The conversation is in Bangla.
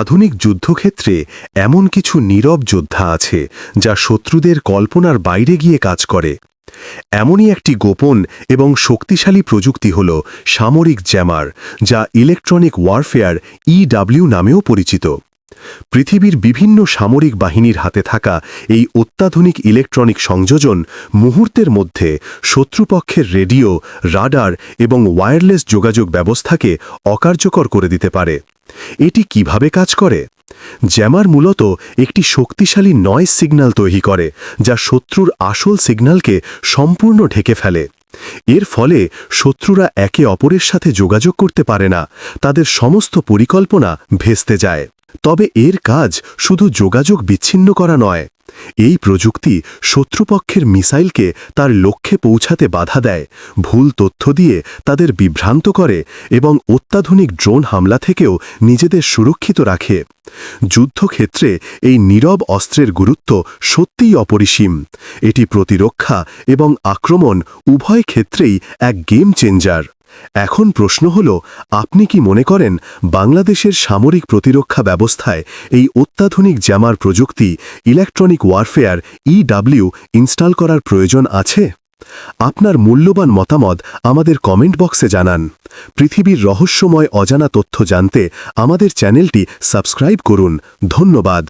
আধুনিক যুদ্ধক্ষেত্রে এমন কিছু নীরব যোদ্ধা আছে যা শত্রুদের কল্পনার বাইরে গিয়ে কাজ করে। এমনই একটি গোপন এবং শক্তিশালী প্রযুক্তি হল সামরিক জ্যামার, যা ইলেকট্রনিক ওয়ারফেয়ার ইডাব্লিউ নামেও পরিচিত। পৃথিবীর বিভিন্ন সামরিক বাহিনীর হাতে থাকা এই অত্যাধুনিক ইলেকট্রনিক সংযোজন মুহূর্তের মধ্যে শত্রুপক্ষের রেডিও, রাডার এবং ওয়্যারলেস যোগাযোগ ব্যবস্থাকে অকার্যকর করে দিতে পারে। এটি কীভাবে কাজ করে? জ্যামার মূলত একটি শক্তিশালী নয় সিগন্যাল তৈরি করে, যা শত্রুর আসল সিগন্যালকে সম্পূর্ণ ঢেকে ফেলে। এর ফলে শত্রুরা একে অপরের সাথে যোগাযোগ করতে পারে না, তাদের সমস্ত পরিকল্পনা ভেস্তে যায়। তবে এর কাজ শুধু যোগাযোগ বিচ্ছিন্ন করা নয়। এই প্রযুক্তি শত্রুপক্ষের মিসাইলকে তার লক্ষ্যে পৌঁছাতে বাধা দেয়, ভুল তথ্য দিয়ে তাদের বিভ্রান্ত করে এবং অত্যাধুনিক ড্রোন হামলা থেকেও নিজেদের সুরক্ষিত রাখে। যুদ্ধক্ষেত্রে এই নীরব অস্ত্রের গুরুত্ব সত্যিই অপরিসীম। এটি প্রতিরক্ষা এবং আক্রমণ উভয় ক্ষেত্রেই এক গেম চেঞ্জার এখন প্রশ্ন হল, আপনি কি মনে করেন বাংলাদেশের সামরিক প্রতিরক্ষা ব্যবস্থায় এই অত্যাধুনিক জ্যামার প্রযুক্তি, ইলেকট্রনিক ওয়ারফেয়ার ইডাব্লিউ ইনস্টল করার প্রয়োজন আছে? আপনার মূল্যবান মতামত আমাদের কমেন্ট বক্সে জানান। পৃথিবীর রহস্যময় অজানা তথ্য জানতে আমাদের চ্যানেলটি সাবস্ক্রাইব করুন। ধন্যবাদ।